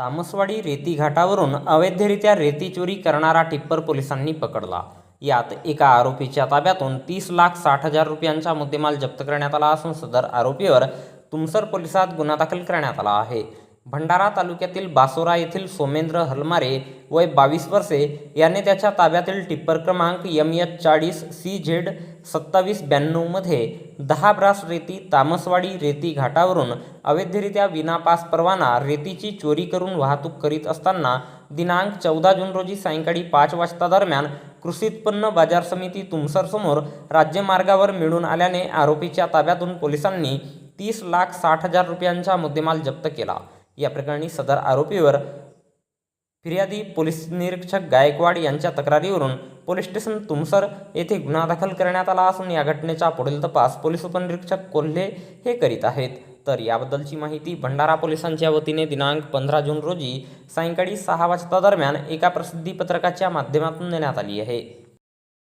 तामसवाडी रेती घाटावरून अवैधरित्या रेती चोरी करणारा टिप्पर पोलिसांनी पकडला. यात एका आरोपीच्या ताब्यातून तीस लाख साठ हजार रुपयांचा मुद्देमाल जप्त करण्यात आला असून सदर आरोपीवर तुमसर पोलिसात गुन्हा दाखल करण्यात आला आहे. भंडारा तालुक्यातील बासोरा येथील सोमेंद्र हलमारे वय बावीस वर्षे याने त्याच्या ताब्यातील टिप्पर क्रमांक यम एच चाळीस सी झेड सत्तावीस ब्याण्णवमध्ये दहा ब्रास रेती तामसवाडी रेती घाटावरून अवैधरित्या विनापास परवाना रेतीची चोरी करून वाहतूक करीत असताना दिनांक चौदा जून रोजी सायंकाळी पाच वाजता दरम्यान कृषी उत्पन्न बाजार समिती तुमसरसमोर राज्यमार्गावर मिळून आल्याने आरोपीच्या ताब्यातून पोलिसांनी तीस लाख साठ हजार रुपयांचा मुद्देमाल जप्त केला. या प्रकरणी सदर आरोपीवर फिर्यादी पोलीस निरीक्षक गायकवाड यांच्या तक्रारीवरून पोलीस स्टेशन तुमसर येथे गुन्हा दाखल करण्यात आला असून या घटनेचा पुढील तपास पोलीस उपनिरीक्षक कोल्हे हे करीत आहेत. तर याबद्दलची माहिती भंडारा पोलिसांच्या वतीने दिनांक पंधरा जून रोजी सायंकाळी सहा वाजता दरम्यान एका प्रसिद्धीपत्रकाच्या माध्यमातून देण्यात आली आहे.